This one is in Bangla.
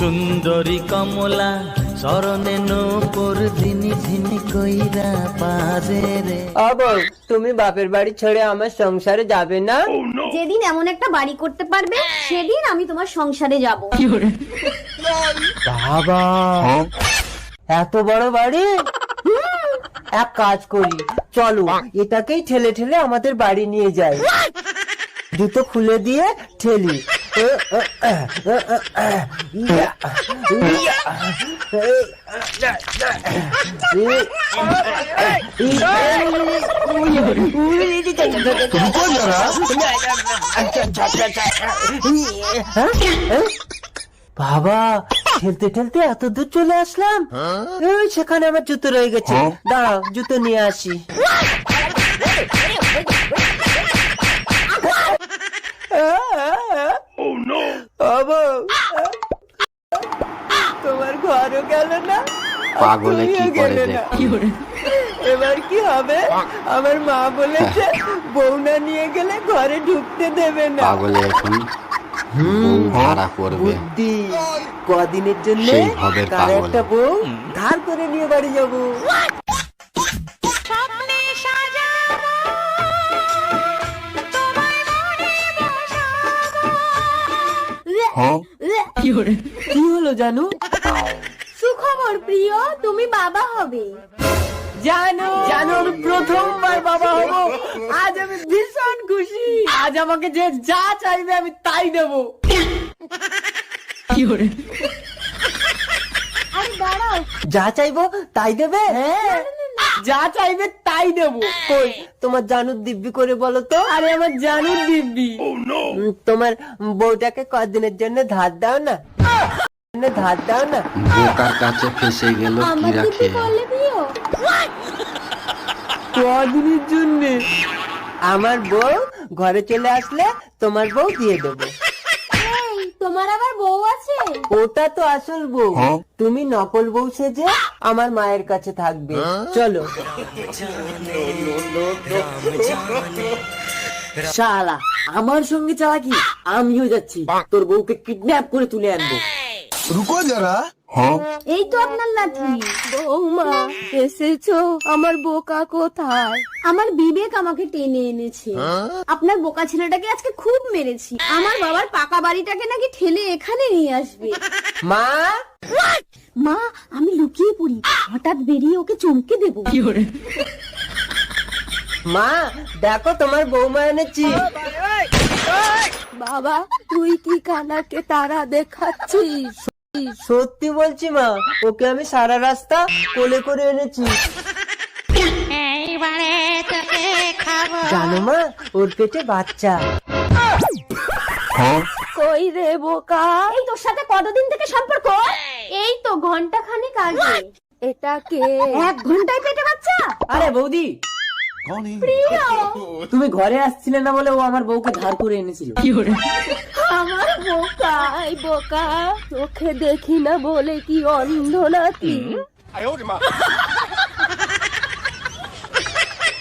সুন্দরী কমলা শরণে নূপুর ধিনি ধিনি কইরা পারে রে। অবৌ তুমি বাপের বাড়ি ছেড়ে আমার সংসারে যাবে না? যেদিন এমন একটা বাড়ি করতে পারবে সেদিন আমি তোমার সংসারে যাব। বাবা এত বড় বাড়ি? এক কাজ করি চলো এটাকেই ঠেলে ঠেলে আমাদের বাড়ি নিয়ে যাই। জুতো খুলে দিয়ে ঠেলি। বাবা ঠেলতে ঠেলতে এত দূর চলে আসলাম? এই, সেখানে আমার জুতো রয়ে গেছে। দাঁড়াও জুতো নিয়ে আসি বাবা, তোমার ঘরও গেল না? পাগলে কি করে। এবার কি হবে? আমার মা বলেছে বউ নিয়ে গেলে ঘরে ঢুকতে দেবে না। পাগলে এখন ভাড়া করবে। কদিনের জন্য। একটা বউ ধার করে নিয়ে বাড়ি যাব। কি হলো জানু? সুখবর প্রিয় তুমি বাবা হবে। জানো। জানো আমি প্রথমবার বাবা হব। আজ আমি ভীষণ খুশি। আজ আমাকে যে যা চাইবে আমি তাই দেবো। আরে দাঁড়াও। যা চাইব তাই দেবে? হ্যাঁ। যা চাইবে তাই দেবো। কই তোমার জানুর দিব্যি করে বলো তো? আরে আমার জানুর দিব্যি। উম, তোমার বউটাকে কদিনের জন্য ধার দাও না। ধার দাও না। বোকার কাছে ফেসে গেল করলে প্রিয় কদিনের জন্য? আমার বউ ঘরে চলে আসলে তোমার বউ দিয়ে দেবো। তোমার আবার বউ আছে? ওটা তো আসল বউ। তুমি নকল বউ সেজে আমার মায়ের কাছে থাকবে। চলো। শালা আমার সঙ্গে চালাকি আমিও যাচ্ছি। তোর বউকে কিডন্যাপ করে তুলে আনব। রুকো যারা। হ্যাঁ। এই তো আপনার লাঠি। বৌমা এসেছ? আমার বোকা কোথায়? আমার বিবেক আমাকে টেনে এনেছে। হ্যাঁ? আপনার বোকা ছেলেটাকে আজকে খুব মেরেছি। আমার বাবার পাকা বাড়িটাকে নাকি ঠেলে এখানে নিয়ে আসবে। মা? মা আমি লুকিয়ে পড়ি। হঠাৎ বেরিয়ে ওকে চমকে দেব। কি দেবো মা দেখো তোমার বৌমা এনেছি। বাবা তুই কি কানাকে তারা দেখাচ্ছিস? সত্যি বলছি মা ওকে আমি সারা রাস্তা কোলে করে এনেছি। জানো মা ওর পেটে বাচ্চা। কই রে বোকা? এই তোর সাথে কতদিন থেকে সম্পর্ক? এই তো ঘণ্টা খানেক আগে এটা কে? এক ঘন্টায় পেটে বাচ্চা? আরে বৌদি তুমি ঘরে আসছিলে না বলে ও আমার বউকে ধার করে এনেছিল। আমার বোকা এই বোকা চোখে দেখি না বলে কি অন্ধ নাকি